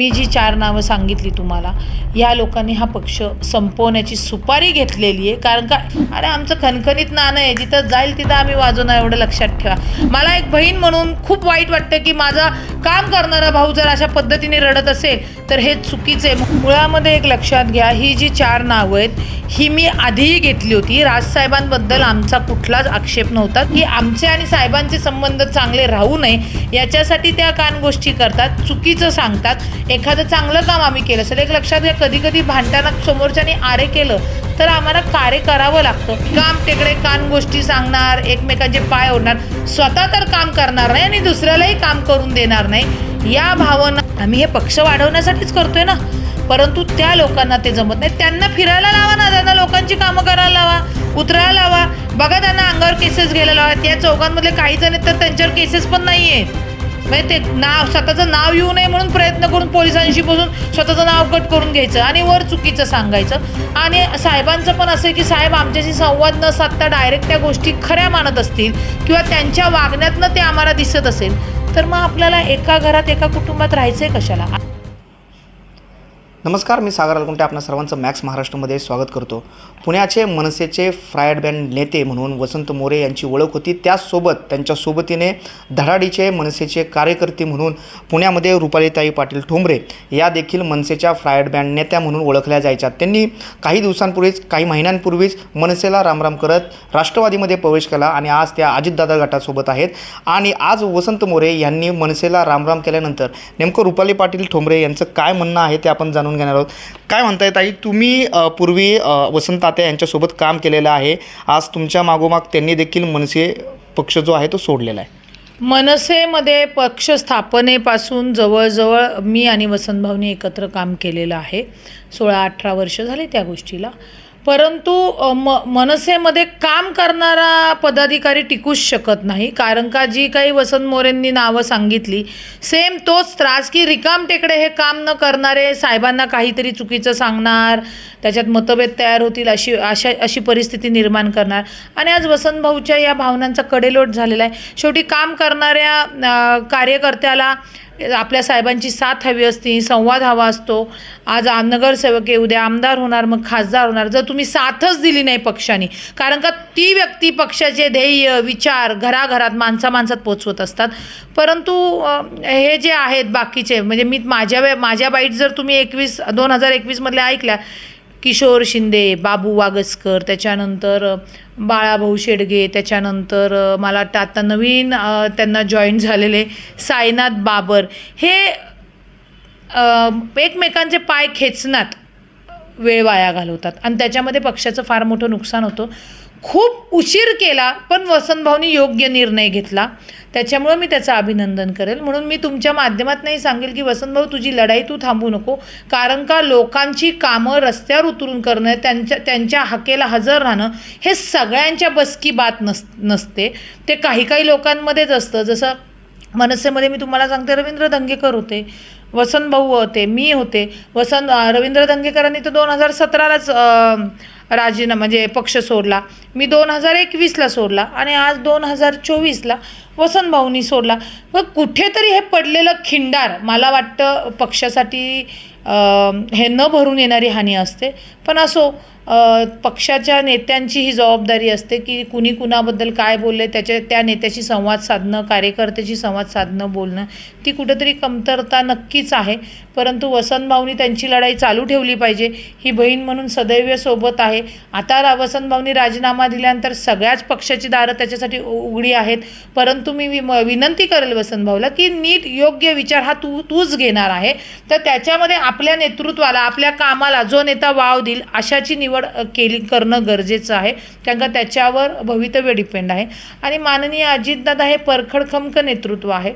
मी जी चार नावं सांगितली तुम्हाला या लोकांनी हा पक्ष संपवण्याची सुपारी घेतलेली आहे. कारण का? अरे आमचं खणखणीत नाणं आहे जिथं जाईल तिथं आम्ही वाजवणार एवढं लक्षात ठेवा. मला एक बहीण म्हणून खूप वाईट वाटतं की माझा काम करणारा भाऊ जर अशा पद्धतीने रडत असेल तर हे चुकीचं आहे. मुळामध्ये एक लक्षात घ्या ही जी चार नावं आहेत ही मी आधीही घेतली होती. राजसाहेबांबद्दल आमचा कुठलाच आक्षेप नव्हता की आमचे आणि साहेबांचे संबंध चांगले राहू नये याच्यासाठी त्या कान गोष्टी करतात चुकीचं सांगतात. एखादं चांगलं काम आम्ही केलं सर एक लक्षात घ्या कधी कधी भांडताना समोरच्याने आरे केलं तर आम्हाला कार्य करावं लागतं. काम तिकडे कान गोष्टी सांगणार एकमेकांचे पाय ओढणार स्वतः तर काम करणार नाही आणि दुसऱ्यालाही काम करून देणार नाही. या भावना आम्ही हे पक्ष वाढवण्यासाठीच करतोय ना. परंतु त्या लोकांना ते जमत नाही. त्यांना फिरायला लावा ना त्यांना लोकांची कामं करायला लावा उतरायला लावा. बघा त्यांना अंगावर केसेस घ्यायला लावा. त्या चौघांमधले काही जण आहेत तर त्यांच्यावर केसेस पण नाही आहेत म्हणजे ते नाव स्वतःचं नाव येऊ नये म्हणून प्रयत्न करून पोलिसांशी बसून स्वतःचं नाव कट करून घ्यायचं आणि वर चुकीचं सांगायचं. आणि साहेबांचं पण असं आहे की साहेब आमच्याशी संवाद न साधता डायरेक्ट त्या गोष्टी खऱ्या मानत असतील किंवा त्यांच्या वागण्यातनं ते आम्हाला दिसत असेल तर मग आपल्याला एका घरात एका कुटुंबात राहायचं आहे कशाला? नमस्कार मी सागर अलकुंटे. आपणा सर्वांचं मॅक्स महाराष्ट्रामध्ये स्वागत करतो. पुण्याचे मनसेचे फ्रायड बँड नेते म्हणून वसंत मोरे यांची ओळख होती. त्याचसोबत त्यांच्या सोबतीने धडाडीचे मनसेचे कार्यकर्ते म्हणून पुण्यामध्ये रुपालीताई पाटील ठोंबरे या देखील मनसेच्या फ्रायड बँड नेत्या म्हणून ओळखल्या जायच्या. त्यांनी काही दिवसांपूर्वीच काही महिन्यांपूर्वीच मनसेला रामराम करत राष्ट्रवादीमध्ये प्रवेश केला आणि आज त्या अजितदादा गटासोबत आहेत. आणि आज वसंत मोरे यांनी मनसेला रामराम केल्यानंतर नेमकं रुपाली पाटील ठोंबरे यांचं काय म्हणणं आहे ते आपण जाणून घेणार आहोत. काय म्हणताय ताई? तुम्ही पूर्वी वसंत तात्या यांच्यासोबत काम केलेलं आहे. आज तुमच्या मागोमाग त्यांनी देखील मनसे पक्ष जो आहे तो सोडलेला आहे. मनसेमध्ये पक्ष स्थापनेपासून जवळजवळ मी आणि वसंतभाऊनी एकत्र काम केलेलं आहे. सोळा अठरा वर्ष झाले त्या गोष्टीला. परंतु म मनसेमध्ये काम करणारा पदाधिकारी टिकूच शकत नाही. कारण का जी काही वसंत मोरेंनी नावं सांगितली सेम तोच त्रास की रिकाम टेकडे हे काम न करणारे साहेबांना काहीतरी चुकीचं सांगणार त्याच्यात मतभेद तयार होतील अशी अशा अशी परिस्थिती निर्माण करणार. आणि आज वसंत भाऊच्या या भावनांचा कडेलोट झालेला आहे. शेवटी काम करणाऱ्या कार्यकर्त्याला आपल्या साहेबांची साथ हवी असती संवाद हवा असतो. आज आ- नगरसेवक उद्या आमदार होणार मग खासदार होणार. जर तुम्ही साथच दिली नाही पक्षाने कारण का ती व्यक्ती पक्षाचे ध्येय विचार घराघरात माणसा माणसात पोचवत असतात. परंतु हे जे आहेत बाकीचे म्हणजे मी माझ्या वे माझ्या बाईट जर तुम्ही एकवीस दोन हजार एकवीसमधल्या ऐकल्या किशोर शिंदे बाबू वागसकर त्याच्यानंतर बाळाभाऊ शेडगे त्याच्यानंतर मला वाटतं आता नवीन त्यांना जॉईन झालेले साईनाथ बाबर. हे एकमेकांचे पाय खेचण्यात वेळ वाया घालवतात. आणि त्याच्यामध्ये पक्षाचं फार मोठं नुकसान होतं. खूप उशीर केला पण वसंतभाऊनी योग्य निर्णय घेतला. त्याच्यामुळं मी त्याचं अभिनंदन करेल. म्हणून मी तुमच्या माध्यमातूनही सांगेल की वसंतभाऊ तुझी लढाई तू थांबू नको. कारण का लोकांची कामं रस्त्यावर उतरून करणं त्यांच्या त्यांच्या हाकेला हजर राहणं हे सगळ्यांच्या बसकी बात नस नसते. ते काही काही लोकांमध्येच असतं. जसं मनसेमध्ये मी तुम्हाला सांगते रवींद्र दंगेकर होते. वसंतभाऊ होते मी होते. वसंत रवींद्र दंगेकरांनी तर दोन हजार सतरालाच राजीनामा म्हणजे पक्ष सोडला. मी दोन हजार एकवीसला सोडला आणि आज दोन हजार चोवीसला वसंतभाऊनी सोडला. मग कुठेतरी हे पडलेलं खिंडार मला वाटतं पक्षासाठी हे न भरून येणारी हानी असते. पण असो पक्षाच्या नेत्यांची ही जबाबदारी असते की कुणी कुणाबद्दल काय बोलले त्याच्या त्या नेत्याशी संवाद साधणं कार्यकर्त्याशी संवाद साधणं बोलणं ती कुठंतरी कमतरता नक्कीच आहे. परंतु वसंत भाऊनी त्यांची लढाई चालू ठेवली पाहिजे ही बहीण म्हणून सदैव सोबत आहे. आता वसंतभाऊनी वसंत भाऊनी राजीनामा दिल्यानंतर सगळ्याच पक्षाची दारं त्याच्यासाठी उ- उघडी आहेत. परंतु मी वि- म- विनंती करेल वसंत भाऊला की नीट योग्य विचार हा तू तूच घेणार आहे. तर त्याच्यामध्ये आपल्या नेतृत्वाला आपल्या कामाला जो नेता वाव देईल अशाची निवड निवड केली करणं गरजेचं आहे. कारण का त्याच्यावर भवितव्य डिपेंड आहे. आणि माननीय अजितदादा हे परखड खमक नेतृत्व आहे.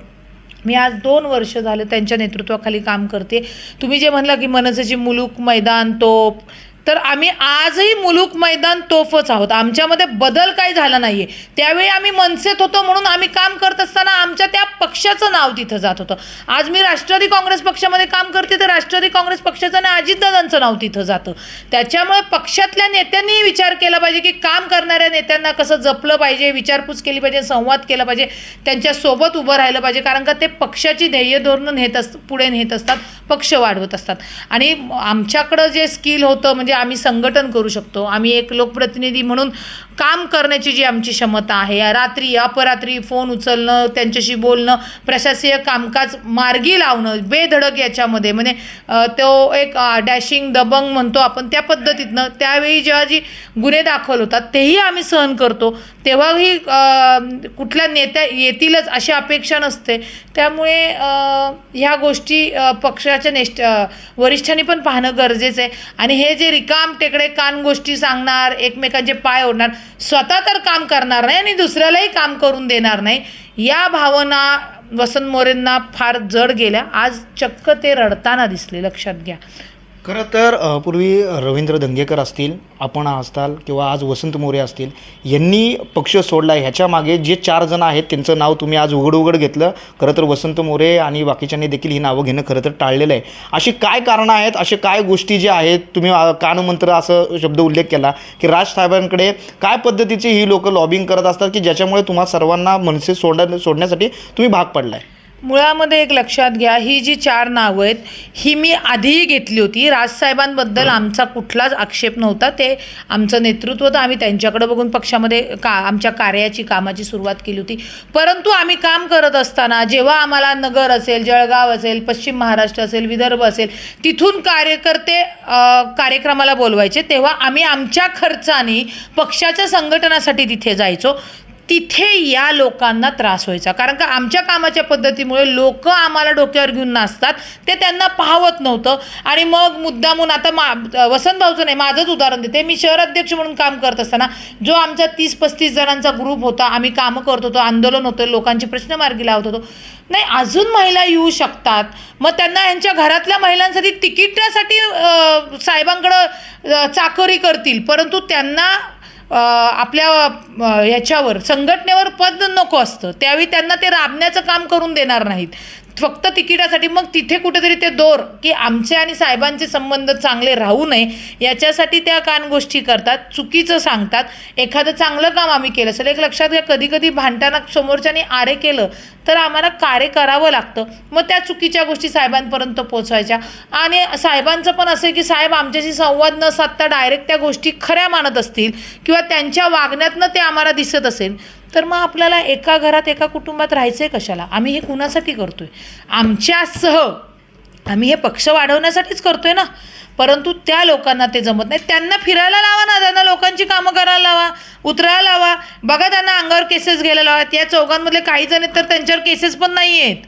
मी आज दोन वर्ष झालं त्यांच्या नेतृत्वाखाली काम करते. तुम्ही जे म्हणला की मनसेची मुलूक मैदान तोप तर आम्ही आजही मुलूक मैदान तोफच आहोत. आमच्यामध्ये बदल काही झाला नाही आहे त्यावेळी आम्ही मनसेत होतो म्हणून आम्ही काम करत असताना आमच्या त्या पक्षाचं नाव तिथं जात होतं. आज मी राष्ट्रवादी काँग्रेस पक्षामध्ये काम करते तर राष्ट्रवादी काँग्रेस पक्षाचं आणि अजितदादांचं नाव तिथं जातं. त्याच्यामुळे पक्षातल्या नेत्यांनीही विचार केला पाहिजे की काम करणाऱ्या नेत्यांना कसं जपलं पाहिजे विचारपूस केली पाहिजे संवाद केला पाहिजे त्यांच्यासोबत उभं राहिलं पाहिजे कारण का ते पक्षाची ध्येय धोरणं नेत अस पुढे नेत असतात. पक्ष वाढवत असतात. आणि आमच्याकडं जे स्किल होतं म्हणजे आम्ही संघटन करू शकतो. आम्ही एक लोकप्रतिनिधी म्हणून काम करण्याची जी आमची क्षमता आहे रात्री अपरात्री फोन उचलणं त्यांच्याशी बोलणं प्रशासकीय कामकाज मार्गी लावणं बेधडक याच्यामध्ये. म्हणजे तो एक डॅशिंग दबंग म्हणतो आपण त्या पद्धतीतनं त्यावेळी जेव्हा जी गुन्हे दाखल होतात तेही आम्ही सहन करतो. तेव्हाही कुठल्या नेत्या येतीलच अशी अपेक्षा नसते. त्यामुळे ह्या गोष्टी पक्षाच्या नेष्ट वरिष्ठांनी पण पाहणं गरजेचं आहे. आणि हे जे रिकाम टेकडे कान गोष्टी सांगणार एकमेकांचे पाय ओढणार स्वतः तर काम करणार नाही आणि दुसऱ्यालाही काम करून देणार नाही. या भावना वसंत मोरेंना फार जड गेल्या. आज चक्क ते रडताना दिसले. लक्षात घ्या. खरं तर पूर्वी रवींद्र दंगेकर असतील आपण असताल किंवा आज वसंत मोरे असतील यांनी पक्ष सोडला ह्याच्या मागे जे चार जण आहेत त्यांचं नाव तुम्ही आज उघड उघड घेतलं. खरं तर वसंत मोरे आणि बाकीच्यांनी देखील ही नावं घेणं खरं तर टाळलेलं आहे. अशी काय कारणं आहेत? असे काय गोष्टी ज्या आहेत? तुम्ही कानमंत्र असं शब्द उल्लेख केला की राज साहेबांकडे काय पद्धतीची ही लोक लॉबिंग करत असतात की ज्याच्यामुळे तुम्हा सर्वांना मनसे सोडण्या सोडण्यासाठी तुम्ही भाग पडला आहे मुळामध्ये एक लक्षात घ्या ही जी चार नावं आहेत ही मी आधीही घेतली होती. राजसाहेबांबद्दल आमचा कुठलाच आक्षेप नव्हता. ते आमचं नेतृत्व होतं. आम्ही त्यांच्याकडे बघून पक्षामध्ये का आमच्या कार्याची कामाची सुरुवात केली होती. परंतु आम्ही काम करत असताना जेव्हा आम्हाला नगर असेल जळगाव असेल पश्चिम महाराष्ट्र असेल विदर्भ असेल तिथून कार्यकर्ते कार्यक्रमाला बोलवायचे. तेव्हा आम्ही आमच्या खर्चाने पक्षाच्या संघटनासाठी तिथे जायचो. तिथे या लोकांना त्रास व्हायचा. कारण का आमच्या कामाच्या पद्धतीमुळे लोक आम्हाला डोक्यावर घेऊन नाचतात ते त्यांना पाहवत नव्हतं. आणि मग मुद्दामून आता मा वसंत भाऊचं नाही माझंच उदाहरण देते. मी शहराध्यक्ष म्हणून काम करत असताना जो आमचा तीस पस्तीस जणांचा ग्रुप होता आम्ही कामं करत होतो आंदोलन होतं लोकांची प्रश्न मार्गी लावत होतो. नाही अजून महिला येऊ शकतात. मग त्यांना यांच्या घरातल्या महिलांसाठी तिकीटासाठी साहेबांकडं चाकरी करतील. परंतु त्यांना आपल्या याच्यावर ह्याच्यावर संघटनेवर पद नको असतं. त्यावेळी त्यांना ते राबण्याचं काम करून देणार नाहीत. फक्त तिकिटासाठी मग तिथे कुठेतरी ते दोर की आमचे आणि साहेबांचे संबंध चांगले राहू नये याच्यासाठी त्या कान गोष्टी करतात चुकीचं सांगतात. एखादं चांगलं काम आम्ही केलं असेल एक लक्षात घ्या कधी कधी भांडताना समोरच्याने आरे केलं तर आम्हाला कार्य करावं लागतं. मग त्या चुकीच्या गोष्टी साहेबांपर्यंत पोचवायच्या आणि साहेबांचं पण असं की साहेब आमच्याशी संवाद न साधता डायरेक्ट त्या गोष्टी खऱ्या मानत असतील किंवा त्यांच्या वागण्यातनं ते आम्हाला दिसत असेल. तर मग आपल्याला एका घरात एका कुटुंबात राहायचं आहे कशाला? आम्ही हे कुणासाठी करतो आहे आमच्यासह आम्ही हे पक्ष वाढवण्यासाठीच करतो आहे ना? परंतु त्या लोकांना ते जमत नाही. त्यांना फिरायला लावा ना त्यांना लोकांची कामं करायला लावा उतरायला लावा. बघा त्यांना अंगावर केसेस घ्यायला लावा. या चौघांमधले काही जण आहेत तर त्यांच्यावर केसेस पण नाही आहेत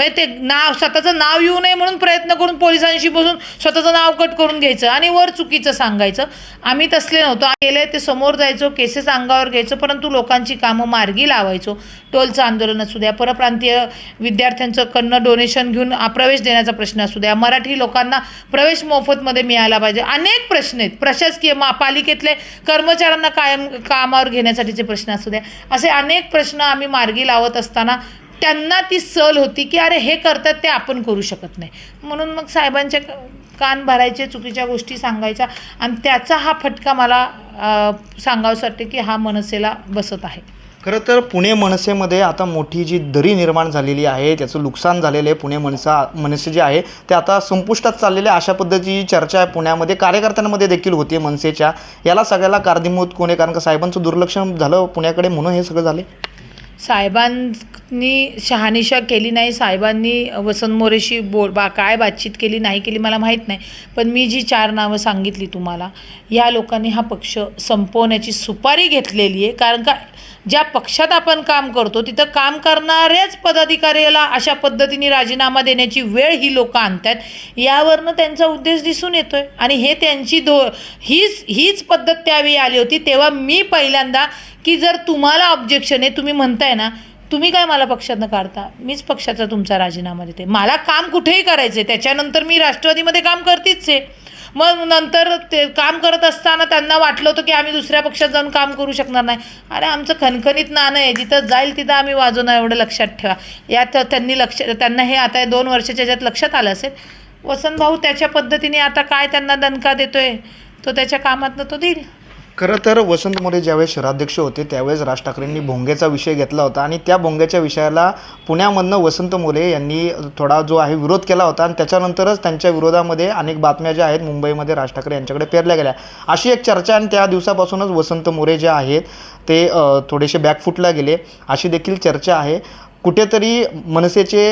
म्हणजे ते नाव स्वतःचं नाव येऊ नये म्हणून प्रयत्न करून पोलिसांशी बसून स्वतःचं नाव कट करून घ्यायचं आणि वर चुकीचं सांगायचं. आम्ही तसले नव्हतो. गेले ते समोर जायचो केसेस अंगावर घ्यायचो परंतु लोकांची कामं मार्गी लावायचो. टोलचं आंदोलन असू द्या परप्रांतीय विद्यार्थ्यांचं कडनं डोनेशन घेऊन प्रवेश देण्याचा प्रश्न असू द्या मराठी लोकांना प्रवेश मोफतमध्ये मिळाला पाहिजे. अनेक प्रश्न आहेत. प्रशासकीय मा पालिकेतले कर्मचाऱ्यांना कायम कामावर घेण्यासाठीचे प्रश्न असू द्या. असे अनेक प्रश्न आम्ही मार्गी लावत असताना त्यांना ती सल होती की अरे हे करतात ते आपण करू शकत नाही. म्हणून मग साहेबांचे क- कान भरायचे चुकीच्या गोष्टी सांगायच्या आणि त्याचा हा फटका मला सांगावंसं वाटते की हा मनसेला बसत आहे. खरं तर पुणे मनसेमध्ये आता मोठी जी दरी निर्माण झालेली आहे त्याचं नुकसान झालेलं आहे पुणे मनसा मनसे जे आहे ते आता संपुष्टात चाललेले अशा पद्धतीची चर्चा आहे पुण्यामध्ये. कार्यकर्त्यांमध्ये देखील होती मनसेच्या. याला सगळ्याला कारणीभूत कोण आहे? कारण का साहेबांचं दुर्लक्ष झालं पुण्याकडे म्हणून हे सगळं झाले? नी शहानिशा केली नाही साहेबांनी वसंत मोरेशी बोल बा काय बातचीत केली नाही केली मला माहीत नाही. पण मी जी चार नावं सांगितली तुम्हाला या लोकांनी हा पक्ष संपवण्याची सुपारी घेतलेली आहे. कारण का ज्या पक्षात आपण काम करतो तिथं काम करणाऱ्याच पदाधिकाऱ्याला अशा पद्धतीने राजीनामा देण्याची वेळ ही लोकं आणतात यावरनं त्यांचा उद्देश दिसून येतो आहे आणि हे त्यांची धो हीच हीच पद्धत त्यावेळी आली होती तेव्हा मी पहिल्यांदा की जर तुम्हाला ऑब्जेक्शन आहे तुम्ही म्हणताय ना तुम्ही काय मला पक्षातनं काढता? मीच पक्षाचा तुमचा राजीनामा देते. मला काम कुठेही करायचं आहे त्याच्यानंतर मी राष्ट्रवादीमध्ये काम करतीच आहे मग नंतर ते काम करत असताना त्यांना वाटलं होतं की आम्ही दुसऱ्या पक्षात जाऊन काम करू शकणार नाही. अरे आमचं खणखणीत नाणं आहे. जिथं जाईल तिथं आम्ही वाजवणार एवढं लक्षात ठेवा. यात त्यांनी लक्ष त्यांना हे आता दोन वर्षाच्या ज्यात लक्षात आलं असेल वसंत भाऊ त्याच्या पद्धतीने आता काय त्यांना दणका देतोय? तो त्याच्या कामातनं तो देईल. खरं तर वसंत मोरे ज्यावेळेस शहराध्यक्ष होते त्यावेळेस राज ठाकरेंनी भोंग्याचा विषय घेतला होता आणि त्या भोंग्याच्या विषयाला पुण्यामधनं वसंत मोरे यांनी थोडा जो आहे विरोध केला होता आणि त्याच्यानंतरच त्यांच्या विरोधामध्ये अनेक बातम्या ज्या आहेत मुंबईमध्ये राज ठाकरे यांच्याकडे पेरल्या गेल्या. अशी एक चर्चा आणि त्या दिवसापासूनच वसंत मोरे जे आहेत ते थोडेसे बॅकफुटला गेले. अशी देखील चर्चा आहे. कुठेतरी मनसेचे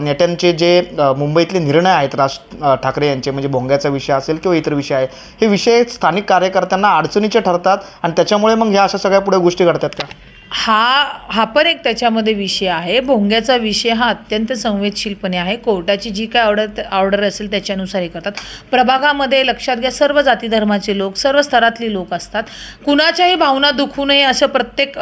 नेत्यांचे जे मुंबईतले निर्णय आहेत राज ठाकरे यांचे म्हणजे भोंग्याचा विषय असेल किंवा इतर विषय आहे हे विषय स्थानिक कार्यकर्त्यांना अडचणीचे ठरतात आणि त्याच्यामुळे मग ह्या अशा सगळ्या पुढे गोष्टी घडतात का? हा हा पण एक त्याच्यामध्ये विषय आहे. भोंग्याचा विषय हा अत्यंत संवेदशीलपणे आहे. कोर्टाची जी काय ऑर्डर ऑर्डर असेल त्याच्यानुसार हे करतात. प्रभागामध्ये लक्षात घ्या सर्व जाती धर्माचे लोक सर्व स्तरातली लोक असतात. कुणाच्याही भावना दुखू नये असं प्रत्येक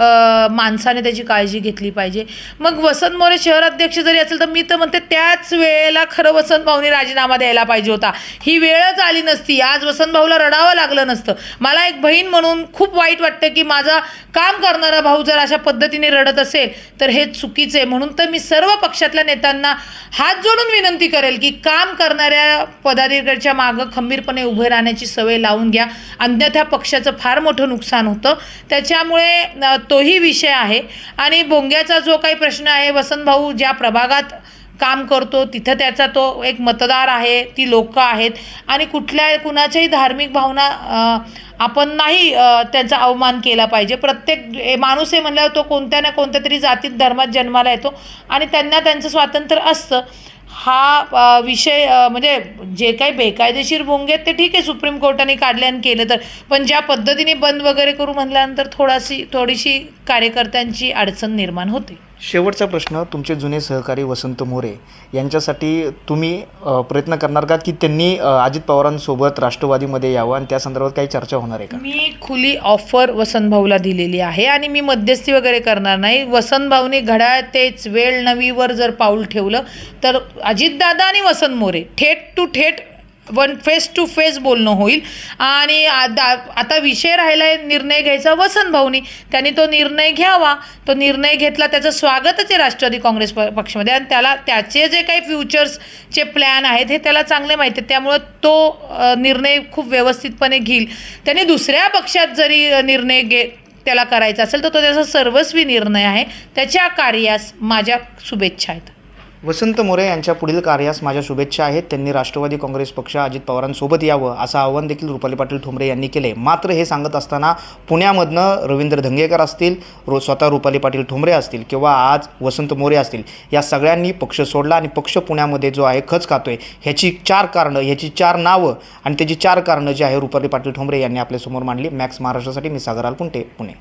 माणसाने त्याची काळजी घेतली पाहिजे. मग वसंत मोरे शहराध्यक्ष जरी असेल तर मी तर म्हणते त्याच वेळेला खरं वसंत भाऊनी राजीनामा द्यायला पाहिजे होता. ही वेळच आली नसती. आज वसंत भाऊला रडावं लागलं नसतं. मला एक बहीण म्हणून खूप वाईट वाटतं की माझा काम करणारा भाऊ जर अशा पद्धतीने रडत असेल तर हे चुकीचे म्हणून तर मी सर्व पक्षातल्या नेत्यांना हात जोडून विनंती करेल की काम करणाऱ्या पदाधिकाऱ्याच्या मागं खंबीरपणे उभे राहण्याची सवय लावून घ्या. अन्यथा पक्षाचं फार मोठं नुकसान होतं. त्याच्यामुळे तोही विषय आहे. आणि भोंग्याचा जो काही प्रश्न आहे वसंत भाऊ ज्या प्रभागात काम करतो तिथं त्याचा तो एक मतदार आहे ती लोकं आहेत आणि कुठल्या कुणाच्याही धार्मिक भावना आपण नाही त्यांचा अवमान केला पाहिजे. प्रत्येक ए, माणूस हे म्हणल्यावर तो कोणत्या ना कोणत्या तरी जातीत धर्मात जन्माला येतो आणि त्यांना त्यांचं स्वातंत्र्य असतं. हा विषय म्हणजे जे काही बेकायदेशीर भोंगे आहेत ते ठीक आहे सुप्रीम कोर्टाने काढले आणि केलं तर. पण ज्या पद्धतीने बंद वगैरे करू म्हटल्यानंतर थोडाशी थोडीशी कार्यकर्त्यांची अडचण निर्माण होते. शेवटचा प्रश्न तुमचे जुने सहकारी वसंत मोरे यांच्यासाठी तुम्ही प्रयत्न करणार का की त्यांनी अजित पवारांसोबत राष्ट्रवादीमध्ये यावं आणि त्या संदर्भात काही चर्चा होणार आहे का? मी खुली ऑफर वसंत भाऊला दिलेली आहे आणि मी मध्यस्थी वगैरे करणार नाही. वसंत भाऊने घड्याळ तेच वेळ नवीवर जर पाऊल ठेवलं तर अजितदादा आणि वसंत मोरे थेट टू थेट वन फेस टू फेस बोलणं होईल. आणि आता आता विषय राहिला आहे निर्णय घ्यायचा वसंत भाऊनी. त्यांनी तो निर्णय घ्यावा. तो निर्णय घेतला त्याचं स्वागतच आहे राष्ट्रवादी काँग्रेस प पक्षामध्ये. आणि त्याला त्याचे जे काही फ्युचर्सचे प्लॅन आहेत हे त्याला चांगले माहिती आहे त्यामुळं तो निर्णय खूप व्यवस्थितपणे घेईल. त्याने दुसऱ्या पक्षात जरी निर्णय घे त्याला करायचा असेल तर तो त्याचा सर्वस्वी निर्णय आहे. त्याच्या कार्यास माझ्या शुभेच्छा आहेत. वसंत मोरे यांच्या पुढील कार्यास माझ्या शुभेच्छा आहेत. त्यांनी राष्ट्रवादी काँग्रेस पक्ष अजित पवारांसोबत यावं असं आवाहन देखील रुपाली पाटील ठोंबरे यांनी केले मात्र हे सांगत असताना पुण्यामधनं रवींद्र धंगेकर असतील रो स्वतः रुपाली पाटील ठोंबरे असतील किंवा आज वसंत मोरे असतील या सगळ्यांनी पक्ष सोडला आणि पक्ष पुण्यामध्ये जो आहे खच खातोय. ह्याची चार कारणं ह्याची चार नावं आणि त्याची चार कारणं जी आहे रुपाली पाटील ठोंबरे यांनी आपल्यासमोर मांडली. मॅक्स महाराष्ट्रासाठी मी सागर आलकुंटे पुणे.